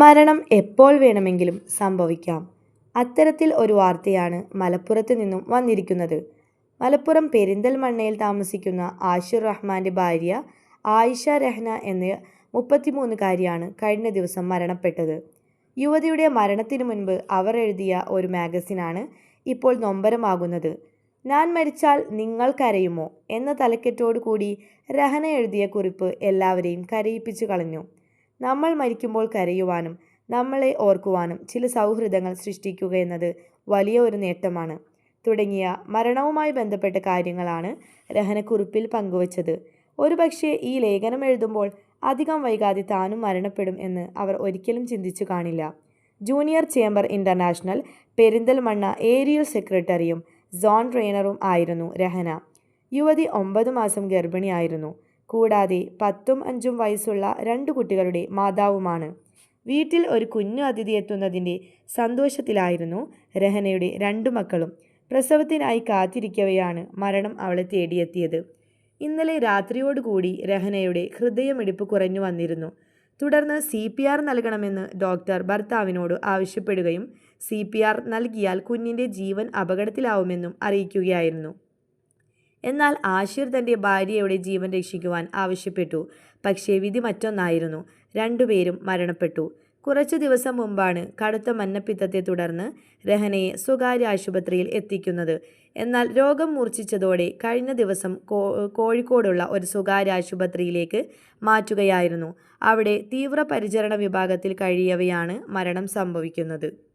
മരണം എപ്പോൾ വേണമെങ്കിലും സംഭവിക്കാം. അത്തരത്തിൽ ഒരു വാർത്തയാണ് മലപ്പുറത്ത് നിന്നും വന്നിരിക്കുന്നത്. മലപ്പുറം പെരിന്തൽമണ്ണയിൽ താമസിക്കുന്ന ആഷിർ റഹ്മാന്റെ ഭാര്യ ആയിഷ രഹ്ന എന്ന മുപ്പത്തിമൂന്നുകാരിയാണ് കഴിഞ്ഞ ദിവസം മരണപ്പെട്ടത്. യുവതിയുടെ മരണത്തിനു മുൻപ് അവർ എഴുതിയ ഒരു മാഗസിനാണ് ഇപ്പോൾ നൊമ്പരമാകുന്നത്. ഞാൻ മരിച്ചാൽ നിങ്ങൾ കരയുമോ? എന്ന തലക്കെട്ടോടു കൂടി രഹന എഴുതിയ കുറിപ്പ് എല്ലാവരെയും കരയിപ്പിച്ചു കളഞ്ഞു. നമ്മൾ മരിക്കുമ്പോൾ കരയുവാനും നമ്മളെ ഓർക്കുവാനും ചില സൗഹൃദങ്ങൾ സൃഷ്ടിക്കുക എന്നത് വലിയ ഒരു നേട്ടമാണ്. തുടങ്ങിയ മരണവുമായി ബന്ധപ്പെട്ട കാര്യങ്ങളാണ് രഹനക്കുറിപ്പിൽ പങ്കുവച്ചത്. ഒരുപക്ഷെ ഈ ലേഖനം എഴുതുമ്പോൾ അധികം വൈകാതെ താനും മരണപ്പെടും എന്ന് അവർ ഒരിക്കലും ചിന്തിച്ചു കാണില്ല. Junior chamber international Perinthalmanna area സെക്രട്ടറിയും സോൺ ട്രെയിനറും ആയിരുന്നു രഹന. യുവതി ഒമ്പത് മാസം ഗർഭിണിയായിരുന്നു. കൂടാതെ പത്തും അഞ്ചും വയസ്സുള്ള രണ്ട് കുട്ടികളുടെ മാതാവുമാണ്. വീട്ടിൽ ഒരു കുഞ്ഞു അതിഥി എത്തുന്നതിന്റെ സന്തോഷത്തിലായിരുന്നു രഹനയുടെ രണ്ടു മക്കളും. പ്രസവത്തിനായി കാത്തിരിക്കവെയാണ് മരണം അവളെ തേടിയെത്തിയത്. ഇന്നലെ രാത്രിയോടുകൂടി രഹനയുടെ ഹൃദയമിടിപ്പ് കുറഞ്ഞു വന്നിരുന്നു. തുടർന്ന് സി പി ആർ നൽകണമെന്ന് ഡോക്ടർ ഭർത്താവിനോട് ആവശ്യപ്പെടുകയും സി പി ആർ നൽകിയാൽ കുഞ്ഞിന്റെ ജീവൻ അപകടത്തിലാവുമെന്നും അറിയിക്കുകയായിരുന്നു. എന്നാൽ ആഷിർ തന്റെ ഭാര്യയുടെ ജീവൻ രക്ഷിക്കുവാൻ ആവശ്യപ്പെട്ടു. പക്ഷേ വിധി മറ്റൊന്നായിരുന്നു. രണ്ടുപേരും മരണപ്പെട്ടു. കുറച്ചു ദിവസം മുമ്പാണ് കടുത്ത മഞ്ഞപ്പിത്തത്തെ തുടർന്ന് രഹനയെ സ്വകാര്യ ആശുപത്രിയിൽ എത്തിക്കുന്നത്. എന്നാൽ രോഗം മൂർച്ഛിച്ചതോടെ കഴിഞ്ഞ ദിവസം കോഴിക്കോടുള്ള ഒരു സ്വകാര്യ ആശുപത്രിയിലേക്ക് മാറ്റുകയായിരുന്നു. അവിടെ തീവ്രപരിചരണ വിഭാഗത്തിൽ കഴിയവയാണ് മരണം സംഭവിക്കുന്നത്.